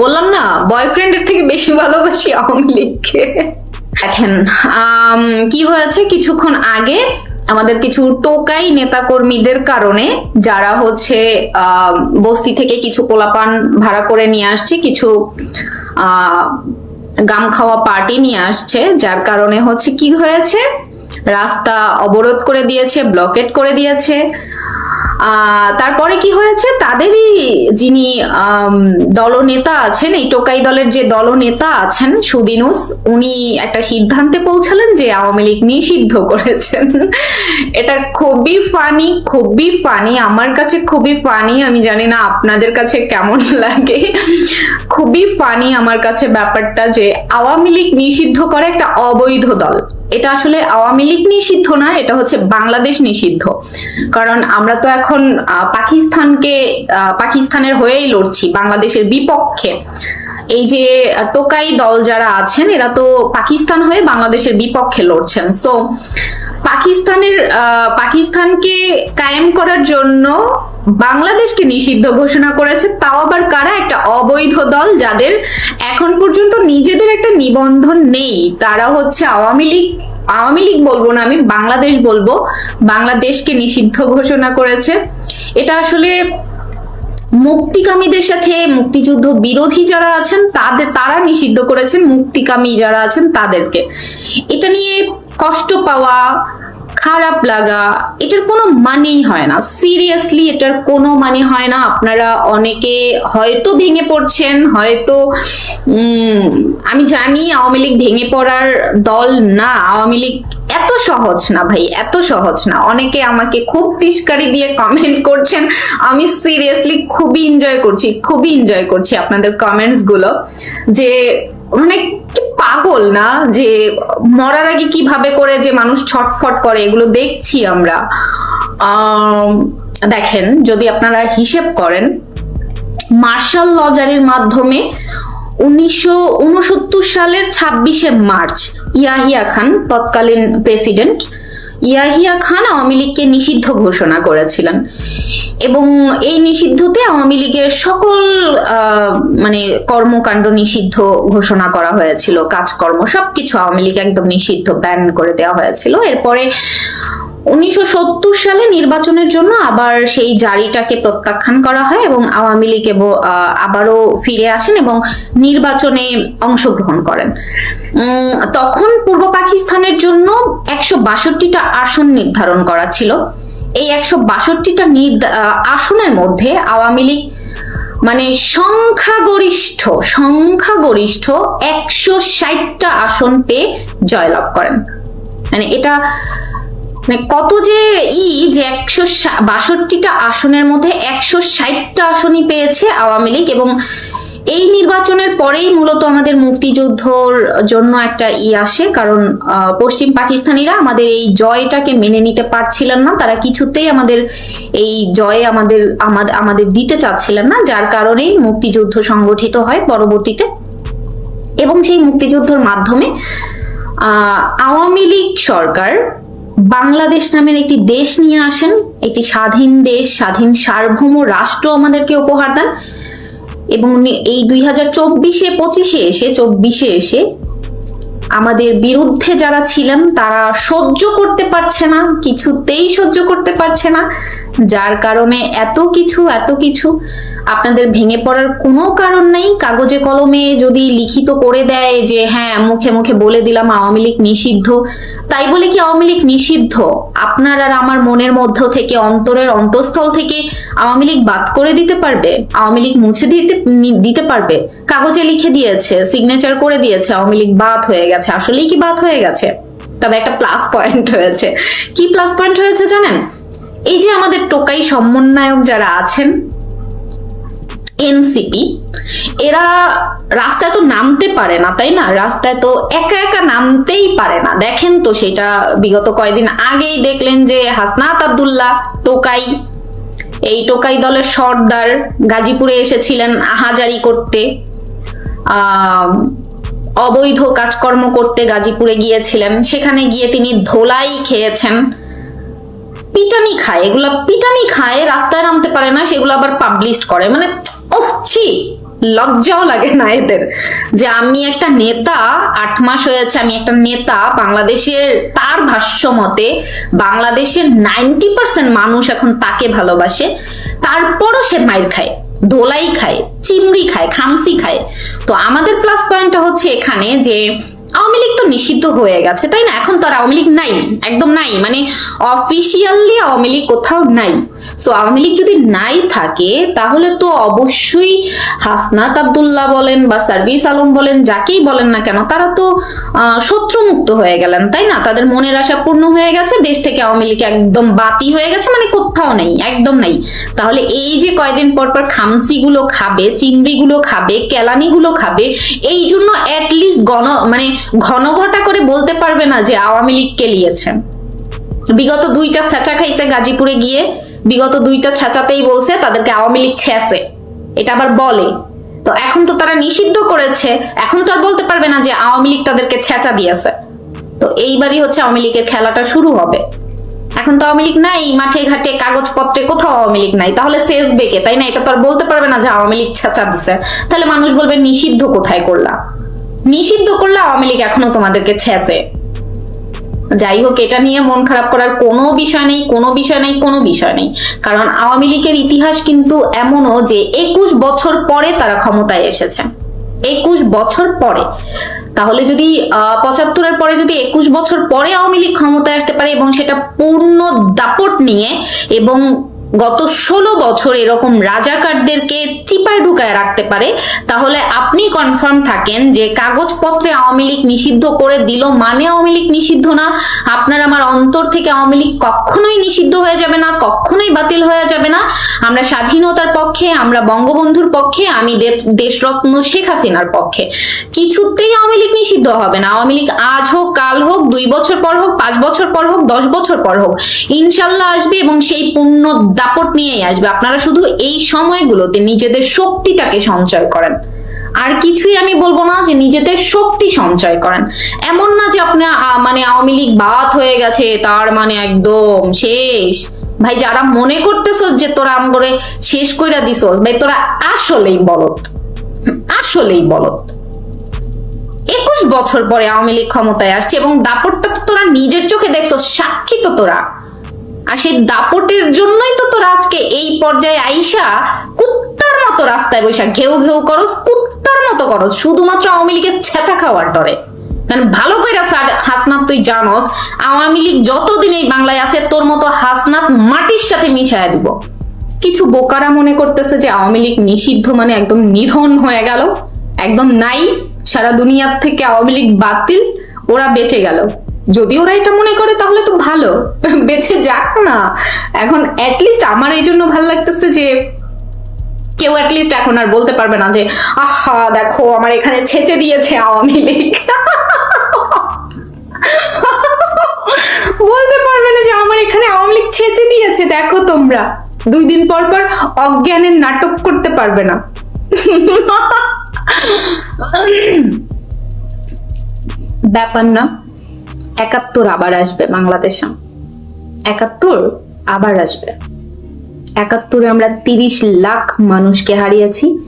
বললাম না বয়ফ্রেন্ডের থেকে বেশি ভালোবাসি আওয়ামী লীগকে। দেখেন কি হয়েছে? কিছুক্ষণ আগে আমাদের কিছু টোকাই নেতাকর্মীদের কারণে যারা হচ্ছে বস্তি থেকে কিছু পোলাপান ভাড়া করে নিয়ে আসছে, কিছু গাম খাওয়া পার্টি নিয়ে আসছে, যার কারণে হচ্ছে কি হয়েছে? রাস্তা অবরোধ করে দিয়েছে ব্লকেট করে দিয়েছে। তারপরে কি হয়েছে? তাদেরই যিনি দলনেতা আছেন, এই টোকাই দলের যে দলনেতা আছেন, সুদিনুস, উনি একটা সিদ্ধান্তে পৌঁছালেন যে আওয়ামী লীগ নিষিদ্ধ করেছেন। এটা খুবই ফানি খুবই ফানি আমার কাছে খুবই ফানি আমি জানি না আপনাদের কাছে কেমন লাগে। খুবই ফানি আমার কাছে ব্যাপারটা যে আওয়ামী লীগ নিষিদ্ধ করে একটা অবৈধ দল। এটা আসলে আওয়ামী লীগ নিষিদ্ধ না, এটা হচ্ছে বাংলাদেশ নিষিদ্ধ। কারণ আমরা তো এখন পাকিস্তানকে পাকিস্তানের হয়েই লড়ছি, বাংলাদেশের বিপক্ষে। এই যে টোকাই দল যারা আছেন, এরা তো পাকিস্তান হয়ে বাংলাদেশের বিপক্ষে লড়ছেন। সো পাকিস্তানের পাকিস্তানকে কায়েম করার জন্য বাংলাদেশকে নিষিদ্ধ ঘোষণা করেছে, তাও আবার কারা? একটা অবৈধ দল যাদের এখন পর্যন্ত নিজেদের একটা নিবন্ধন নেই। তারা হচ্ছে আওয়ামী লীগ আওয়ামী লীগ বলব না আমি, বাংলাদেশ বলব। বাংলাদেশকে নিষিদ্ধ ঘোষণা করেছে। এটা আসলে মুক্তিকামীদের সাথে মুক্তিযুদ্ধ বিরোধী যারা আছেন, তাদের, তারা নিষিদ্ধ করেছেন, মুক্তিকামী যারা আছেন, তাদেরকে। এটা নিয়ে কষ্ট পাওয়া, খারাপ লাগা, এটার কোনো মানেই হয় না। সিরিয়াসলি এটার কোনো মানে হয় না। আপনারা অনেকে হয়তো ভেঙে পড়ছেন, হয়তো আমি জানি আওয়ামী লীগ ভেঙে পড়ার দল না, আওয়ামী লীগ এত সহজ না ভাই, এত সহজ না। অনেকে আমাকে খুব তিস্কারি দিয়ে কমেন্ট করছেন, আমি সিরিয়াসলি খুবই এনজয় করছি, খুবই এনজয় করছি আপনাদের কমেন্টসগুলো, যে মানে পাগল না যে মরার আগে কীভাবে করে যে মানুষ ছটফট করে এগুলো দেখছি আমরা। আম, দেখেন যদি আপনারা হিসেব করেন মার্শাল লজারের মাধ্যমে উনিশশো উনসত্তর সালের ছাব্বিশে মার্চ ইয়াহিয়া খান তৎকালীন প্রেসিডেন্ট ইয়াহিয়া খান আওয়ামী লীগকে নিষিদ্ধ ঘোষণা করেছিলেন। এবং এই নিষিদ্ধতে আওয়ামী লীগের সকল মানে কর্মকাণ্ড নিষিদ্ধ ঘোষণা করা হয়েছিল, কাজকর্ম সবকিছু আওয়ামী লীগ একদম নিষিদ্ধ ব্যান করে দেওয়া হয়েছিল। এরপরে উনিশশো সত্তর সালে নির্বাচনের জন্য আবার সেই জারিটাকে প্রত্যাখ্যান করা হয় এবং আওয়ামী লীগ আবারও ফিরে আসেন এবং নির্বাচনে অংশগ্রহণ করেন। তখন পূর্ব পাকিস্তানের জন্য একশো বাষট্টিটা আসন নির্ধারণ করা ছিল। এই একশো বাষট্টিটা আসনের মধ্যে আওয়ামী লীগ মানে সংখ্যাগরিষ্ঠ সংখ্যাগরিষ্ঠ একশো ষাটটা আসন পেয়ে জয়লাভ করেন। মানে এটা মানে কত যে ই যে একশো বাষট্টিটা আসনের মধ্যে একশো ষাটটা আসনই পেয়েছে আওয়ামী লীগ এবং এই নির্বাচনের পরেই মূলত আমাদের মুক্তিযুদ্ধর জন্য একটা ই আসে, কারণ পশ্চিম পাকিস্তানিরা আমাদের এই জয়টাকে মেনে নিতে পারছিলেন না, তারা কিছুতেই আমাদের এই জয়ে আমাদের আমাদের দিতে চাচ্ছিলেন না, যার কারণেই মুক্তিযুদ্ধ সংগঠিত হয় পরবর্তীতে। এবং সেই মুক্তিযুদ্ধর মাধ্যমে আওয়ামী লীগ সরকার বাংলাদেশ নামের একটি দেশ নিয়ে আসেন, একটি স্বাধীন দেশ, স্বাধীন সার্বভৌম রাষ্ট্র আমাদেরকে উপহার দেন এবং এই দুই হাজার চব্বিশে, পঁচিশে এসে, চব্বিশে এসে আমাদের বিরুদ্ধে যারা ছিলেন, তারা সহ্য করতে পারছে না, কিছুতেই সহ্য করতে পারছে না, যার কারণে এত কিছু এত কিছু আপনাদের ভেঙে পড়ার কোনো কারণ নেই? কাগজে কলমে যদি লিখিত করে দেয় যে হ্যাঁ মুখে মুখে বলে দিলাম আওয়ামী লীগ নিষিদ্ধ, তাই বলে কি আওয়ামী লীগ নিষিদ্ধ? আপনার আর আমার মনের মধ্য থেকে, অন্তরের অন্তঃস্থল থেকে আওয়ামী লীগ বাদ করে দিতে পারবে? আওয়ামী লীগ মুছে দিতে দিতে পারবে? কাগজে লিখে দিয়েছে সিগনেচার করে দিয়েছে, আওয়ামী লীগ বাদ হয়ে গেছে। আসলেই কি বাদ হয়ে গেছে? তবে একটা প্লাস পয়েন্ট হয়েছে কি প্লাস পয়েন্ট হয়েছে জানেন? এই যে আমাদের টোকাই সমন্বয়ক যারা আছেন এনসিপি এরা রাস্তায় তো নামতে পারে না, তাই না? রাস্তায় তো একা একা নামতেই পারে না। দেখেন তো সেটা বিগত কয়েকদিন আগেই দেখলেন যে হাসনাত আব্দুল্লাহ টোকাই, এই টোকাই দলের সর্দার গাজীপুরে এসেছিলেন আহাজারি করতে। অবৈধ কাজকর্ম করতে গাজীপুরে গিয়েছিলেন। সেখানে গিয়ে তিনি ধোলাই খেয়েছেন। পিটানি খায়, এগুলা পিটানি খায়, রাস্তায় নামতে পারে না, সেগুলো আবার পাবলিশ করে। মানে ছি, লজ্জাও লাগে না এদের। যে আমি একটা নেতা, আট মাস হয়েছে আমি একটা নেতা, বাংলাদেশের তার ভাষ্য মতে বাংলাদেশের নাইনটি পার্সেন্ট মানুষ এখন তাকে ভালোবাসে। তারপরও সে মাইর খায়, দোলাই খায় চিমড়ি খায় খামসি খায়। তো আমাদের প্লাস পয়েন্টটা হচ্ছে এখানে যে আওয়ামী লীগ তো নিষিদ্ধ হয়ে গেছে, তাই না? এখন তো আর আওয়ামী লীগ নাই, একদম নাই। মানে অফিসিয়ালি আওয়ামী লীগ কোথাও নাই। সো আওয়ামী লীগ যদি নাই থাকে, তাহলে তো অবশ্যই হাসনাত আবদুল্লাহ বলেন বা সার্ভিস আলম বলেন, যাকেই বলেন না কেন, তারা তো শত্রুমুক্ত হয়ে গেলেন, তাই না? তাদের মনের আশা পূর্ণ হয়ে গেছে, দেশ থেকে আওয়ামী লীগ একদম বাতি হয়ে গেছে মানে কোথাও নেই, একদম নেই। তাহলে এই যে কয়দিন পর পর খামসি গুলো খাবে চিংড়ি গুলো খাবে কেলানি গুলো খাবে, এই জন্য অ্যাটলিস্ট গণ মানে ঘন ঘটা করে বলতে পারবে না যে আওয়ামী লীগ কেলিয়েছেন বিগত দুইটা ছ্যাঁচা খাইছে গাজীপুরে গিয়ে বিগত দুইটা ছ্যাঁচাতেই বলছে, তাদেরকে আওয়ামী লীগ ছেঁচে এটা আবার বলে। তো এখন তো তারা নিষিদ্ধ করেছে, এখন তো আর বলতে পারবে না যে আওয়ামী লীগ তাদেরকে ছেঁচা দিয়েছে। তো এইবারই হচ্ছে আওয়ামী লীগের খেলাটা শুরু হবে। এখন তো আওয়ামী লীগ নাই, মাঠে ঘাটে কাগজপত্রে কোথাও আওয়ামী লীগ নাই। তাহলে শেষ বেকে তাই না? এটা তো আর বলতে পারবে না যে আওয়ামী লীগ ছেঁচা দিছে। তাহলে মানুষ বলবে, নিষিদ্ধ কোথায় করলা নিষিদ্ধ করলে আওয়ামী লীগ এখনও তোমাদেরকে ছেঁচে। যাই হোক এটা নিয়ে মন খারাপ করার কোনো বিষয় নেই কোনো বিষয় নেই কোনো বিষয় নেই। কারণ আওয়ামী লীগের ইতিহাস কিন্তু এমনও যে একুশ বছর পরে তারা ক্ষমতায় এসেছে। একুশ বছর পরে। তাহলে যদি আহ, পঁচাত্তরের পরে যদি একুশ বছর পরে আওয়ামী লীগ ক্ষমতায় আসতে পারে এবং সেটা পূর্ণ দাপট নিয়ে এবং গত ষোলো বছর এরকম রাজাকারদেরকে চিপায় ঢুকায় রাখতে পারে, তাহলে আপনি কনফার্ম থাকেন যে কাগজপত্রে আওয়ামী লীগ নিষিদ্ধ করে দিল মানে আওয়ামী লীগ নিষিদ্ধ না? আপনার আমার অন্তর থেকে আওয়ামী লীগ কখনোই নিষিদ্ধ হয়ে যাবে না, কখনোই বাতিল হয়ে যাবে না। আমরা স্বাধীনতার পক্ষে, আমরা বঙ্গবন্ধুর পক্ষে, আমি দেশরত্ন শেখ হাসিনার পক্ষে। কিছুতেই আওয়ামী লীগ নিষিদ্ধ হবে না। আওয়ামী লীগ আজ হোক, কাল হোক, দুই বছর পর হোক, পাঁচ বছর পর হোক, দশ বছর পর হোক, ইনশাল্লাহ আসবে এবং সেই পূর্ণ দাপট নিয়েই আসবে। আপনারা শুধু এই সময়গুলোতে নিজেদের শক্তিটাকে সঞ্চয় করেন। আর কিছুই আমি বলব না যে নিজেদের শক্তি সঞ্চয় করেন। এমন না যে আপনার মানে আওয়ামী লীগ বাদ হয়ে গেছে, তার মানে একদম শেষ। ভাই, যারা মনে করতেছস যে তোরা আম করে শেষ কইরা দিছস, ভাই, তোরা আসলেই বলত আসলেই বলত একুশ বছর পরে আওয়ামী লীগ ক্ষমতায় আসছে এবং দাপটটা তো তোরা নিজের চোখে দেখছ সাক্ষী তো তোরা। আর সেই দাপটের জন্যই তো তোর আজকে এই পর্যায়ে আইসা কুত্তার মতো রাস্তায় বৈশা ঘেউ ঘেউ করস, কুত্তার মতো করস, শুধুমাত্র আওয়ামী লীগের ছেঁচা খাওয়ার ডরে। কারণ ভালো করে হাসনাত তুই জানস, আওয়ামী লীগ যতদিন এই বাংলায় আছে, তোর মতো হাসনাত মাটির সাথে মিশায় দিব। কিছু বোকারা মনে করতেছে যে আওয়ামী লীগ নিষিদ্ধ মানে একদম নিধন হয়ে গেল। একদম নাই, সারা দুনিয়ার থেকে আওয়ামী লীগ বাতিল, ওরা বেঁচে গেল। যদি ওরা এটা মনে করে, তাহলে তো ভালো। বেঁচে যাক না। এখন অ্যাটলিস্ট আমার এই জন্য ভালো লাগতেছে যে, কেউ অ্যাটলিস্ট এখন আর বলতে পারবে না যে, আহা, দেখো, আমার এখানে ছেঁচে দিয়েছে আওয়ামী লীগ। বলতে পারবে না যে, আমার এখানে আওয়ামী লীগ ছেচে দিয়েছে, দেখো তোমরা। দুই দিন পর পর অজ্ঞানের নাটক করতে পারবে না। ব্যাপার না। একাত্তর আবার আসবে বাংলাদেশে। একাত্তর আবার আসবে। একাত্তরে আমরা তিরিশ লাখ মানুষকে হারিয়েছি।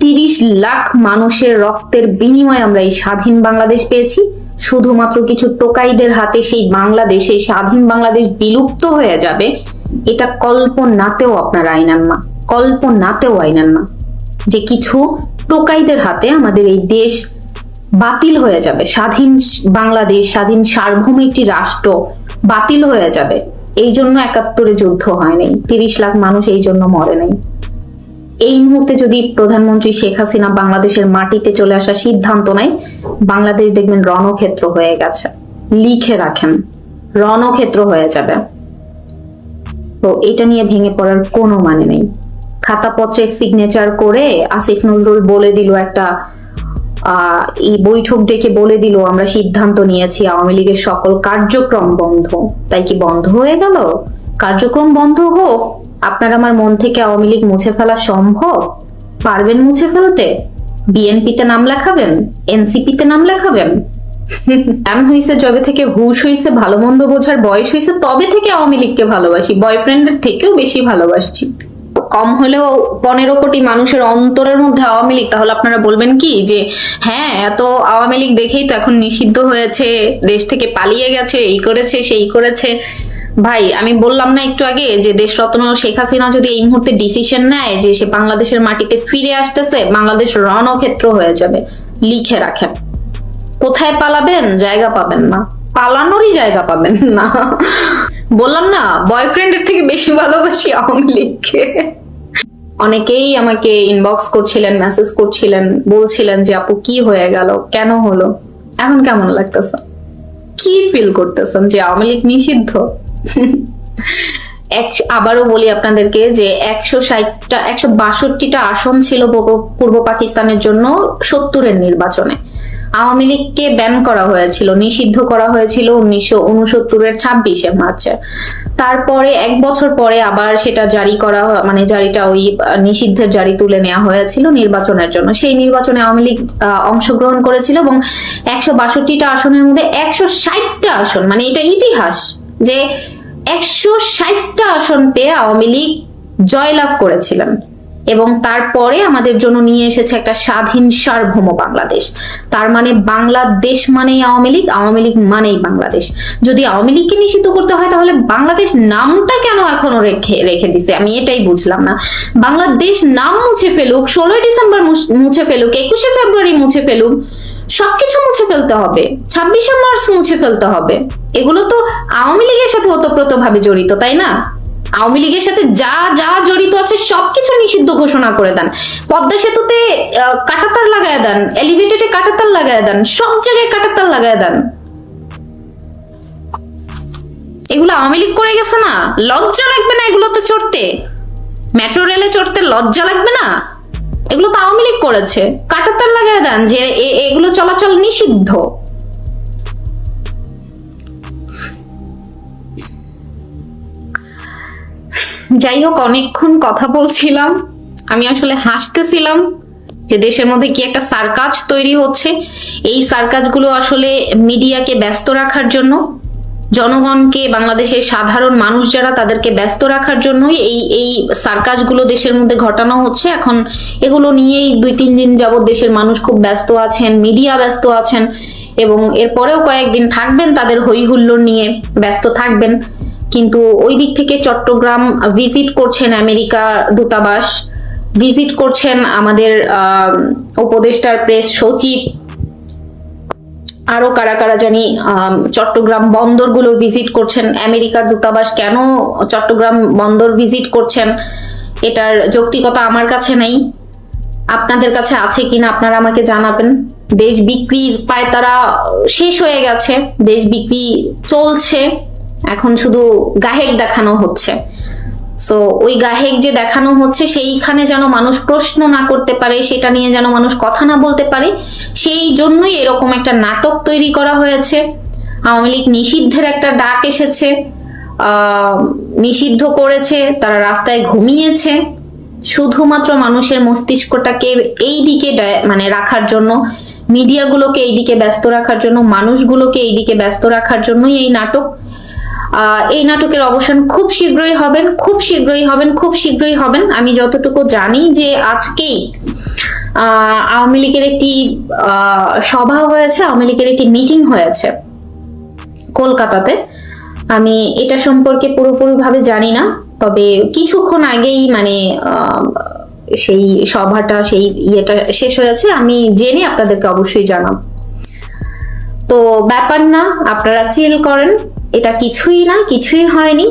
তিরিশ লাখ মানুষের রক্তের বিনিময়ে আমরা এই স্বাধীন বাংলাদেশ পেয়েছি। শুধুমাত্র কিছু টোকাইদের হাতে সেই বাংলাদেশ এই স্বাধীন বাংলাদেশ বিলুপ্ত হয়ে যাবে, এটা কল্পনাতেও আপনারা আইনান না। কল্পনাতেও আইনান না যে কিছু টোকাইদের হাতে আমাদের এই দেশ বাতিল হয়ে যাবে। স্বাধীন বাংলাদেশ, স্বাধীন সার্বভৌম একটি রাষ্ট্র বাতিল হয়ে যাবে। এই জন্য একাত্তরে যুদ্ধ হয় নাই। তিরিশ লাখ মানুষ এই জন্য মরে নাই। এই মুহূর্তে যদি প্রধানমন্ত্রী শেখ হাসিনা বাংলাদেশের মাটিতে চলে আসার সিদ্ধান্ত নেয়, বাংলাদেশ দেখবেন রণক্ষেত্র হয়ে গেছে। লিখে রাখেন, রণক্ষেত্র হয়ে যাবে। তো এটা নিয়ে ভেঙে পড়ার কোনো মানে নেই। খাতাপত্রে সিগনেচার করে আসিফ নজরুল বলে দিল একটা এই বৈঠক ডেকে বলে দিল, আমরা সিদ্ধান্ত নিয়েছি, আওয়ামী লীগের সকল কার্যক্রম বন্ধ। তাই কি বন্ধ হয়ে গেল? কার্যক্রম বন্ধ হোক, আপনার আমার মন থেকে আওয়ামী লীগ মুছে ফেলা সম্ভব? পারবেন মুছে ফেলতে? বিএনপিতে নাম লেখাবেন? এনসিপিতে নাম লেখাবেন? এমন হয়েছে যবে থেকে হুশ হয়েছে ভালো মন্দ বোঝার বয়স হয়েছে তবে থেকে আওয়ামী লীগকে ভালোবাসি। বয়ফ্রেন্ডের থেকেও বেশি ভালোবাসছি। কম হলেও পনেরো কোটি মানুষের অন্তরের মধ্যে আওয়ামী লীগ, তাহলে আপনারা বলবেন কি যে হ্যাঁ এত আওয়ামী লীগ দেখেই তো এখন নিষিদ্ধ হয়েছে, দেশ থেকে পালিয়ে গেছে, এই করেছে, সেই করেছে। ভাই, আমি বললাম না একটু আগে যে দেশরত্ন শেখ হাসিনা যদি এই মুহূর্তে ডিসিশন নেয় যে সে বাংলাদেশের মাটিতে ফিরে আসতেছে, বাংলাদেশ রণক্ষেত্র হয়ে যাবে। লিখে রাখেন। কোথায় পালাবেন? জায়গা পাবেন না। পালানোরই জায়গা পাবেন না। বললাম না বয়ফ্রেন্ডের থেকে বেশি ভালোবাসি আওয়ামী লীগকে। অনেকেই আমাকে ইনবক্স করছিলেন মেসেজ করছিলেন, বলছিলেন যে, আপু, কি হয়ে গেল? কেন হলো? এখন কেমন লাগতেছে? কি ফিল করতেছেন যে, আওয়ামী লীগ নিষিদ্ধ? আবারও বলি আপনাদেরকে যে, একশো ষাটটা, একশো বাষট্টিটা আসন ছিল পূর্ব পাকিস্তানের জন্য সত্তরের নির্বাচনে। আওয়ামী লীগকে ব্যান করা হয়েছিল, নিষিদ্ধ করা হয়েছিল উনিশশো উনসত্তরের ছাব্বিশে মার্চে। তারপরে এক বছর পরে আবার সেটা জারি করা মানে জারিটা ওই নিষিদ্ধের জারি তুলে নেওয়া হয়েছিল নির্বাচনের জন্য। সেই নির্বাচনে আওয়ামী লীগ অংশগ্রহণ করেছিল এবং একশো বাষট্টিটা আসনের মধ্যে একশো ষাটটা আসন মানে এটা ইতিহাস যে একশো ষাটটা আসন পেয়ে আওয়ামী লীগ জয়লাভ করেছিলেন। এবং তারপরে আমাদের জন্য নিয়ে এসেছে একটা স্বাধীন সার্বভৌম বাংলাদেশ। তার মানে বাংলাদেশ মানেই আওয়ামী লীগ আওয়ামী লীগ মানেই বাংলাদেশ। যদি আওয়ামী লীগকে নিষিদ্ধ করতে হয়, তাহলে বাংলাদেশ নামটা কেন এখনও রেখে রেখে দিছে? আমি এটাই বুঝলাম না। বাংলাদেশ নাম মুছে ফেলুক, ষোলোই ডিসেম্বর মুছে ফেলুক, একুশে ফেব্রুয়ারি মুছে ফেলুক, সবকিছু মুছে ফেলতে হবে। ছাব্বিশে মার্চ মুছে ফেলতে হবে। এগুলো তো আওয়ামী লীগের সাথে ওতপ্রোত ভাবে জড়িত, তাই না? আওয়ামী লীগের সাথে যা যা জড়িত আছে সবকিছু নিষিদ্ধ ঘোষণা করে দেন। পদ্মা সেতুতে কাঁটাতার লাগায় দেন এলিভেটেডে কাঁটাতার লাগায় দেন, সব জায়গায় কাঁটাতার লাগায় দেন। এগুলো আওয়ামী লীগ করে গেছে না? লজ্জা লাগবে না এগুলোতে চড়তে? মেট্রো রেলে চড়তে লজ্জা লাগবে না? এগুলো তো আওয়ামী লীগ করেছে। কাটাতার লাগায় দেন যে এগুলো চলাচল নিষিদ্ধ। যাই হোক অনেকক্ষণ কথা বলছিলাম। আমি আসলে হাসতেছিলাম যে দেশের মধ্যে কি একটা সার্কাজ তৈরি হচ্ছে। এই সার্কাজগুলো আসলে মিডিয়াকে ব্যস্ত রাখার জন্য, জনগণকে, বাংলাদেশের সাধারণ মানুষ যারা, তাদেরকে ব্যস্ত রাখার জন্যই এই এই সার্কাসগুলো দেশের মধ্যে ঘটানো হচ্ছে। এখন এগুলো নিয়েই দুই, তিন দিন যাবৎ দেশের মানুষ খুব ব্যস্ত আছেন, মিডিয়া ব্যস্ত আছেন এবং এরপরেও কয়েকদিন থাকবেন তাদের হই হুল্লোড় নিয়ে ব্যস্ত থাকবেন। কিন্তু ওই দিক থেকে চট্টগ্রাম ভিজিট করছেন আমেরিকা দূতাবাস ভিজিট করছেন আমাদের উপদেষ্টার প্রেস সচিব আরও কারা কারা জানি চট্টগ্রাম বন্দরগুলো ভিজিট করছেন। আমেরিকার দূতাবাস কেন চট্টগ্রাম বন্দর ভিজিট করছেন? এটার যৌক্তিকতা আমার কাছে নেই। আপনাদের কাছে আছে কিনা আপনারা আমাকে জানাবেন। দেশ বিক্রির পায় তারা শেষ হয়ে গেছে। দেশ বিক্রি চলছে। এখন শুধু গাহেক দেখানো হচ্ছে। সো ওই গাহেক যে দেখানো হচ্ছে, সেইখানে যেন মানুষ প্রশ্ন না করতে পারে, সেটা নিয়ে যেন মানুষ কথা না বলতে পারে, সেই জন্যই এরকম একটা নাটক তৈরি করা হয়েছে। আওয়ামী লীগ নিষিদ্ধের একটা ডাক এসেছে নিষিদ্ধ করেছে, তারা রাস্তায় ঘুমিয়েছে। শুধুমাত্র মানুষের মস্তিষ্কটাকে এই দিকে মানে রাখার জন্য, মিডিয়াগুলোকে এই দিকে ব্যস্ত রাখার জন্য, মানুষগুলোকে এই দিকে ব্যস্ত রাখার জন্যই এই নাটক। এই নাটকের অবসান খুব শীঘ্রই হবেন, খুব শীঘ্রই হবেন, খুব শীঘ্রই হবেন। আমি যতটুকু জানি যে আজকেই আওয়ামী লীগের একটি সভা হয়েছে, আওয়ামী লীগের একটি মিটিং হয়েছে কলকাতাতে। আমি এটা সম্পর্কে পুরোপুরিভাবে জানি না, তবে কিছুক্ষণ আগেই মানে সেই সভাটা, সেই ইয়েটা শেষ হয়েছে। আমি জেনে আপনাদেরকে অবশ্যই জানাব। তো ব্যাপার না, আপনারা চিল করেন এটা কিছুই না কিছুই হয়নি।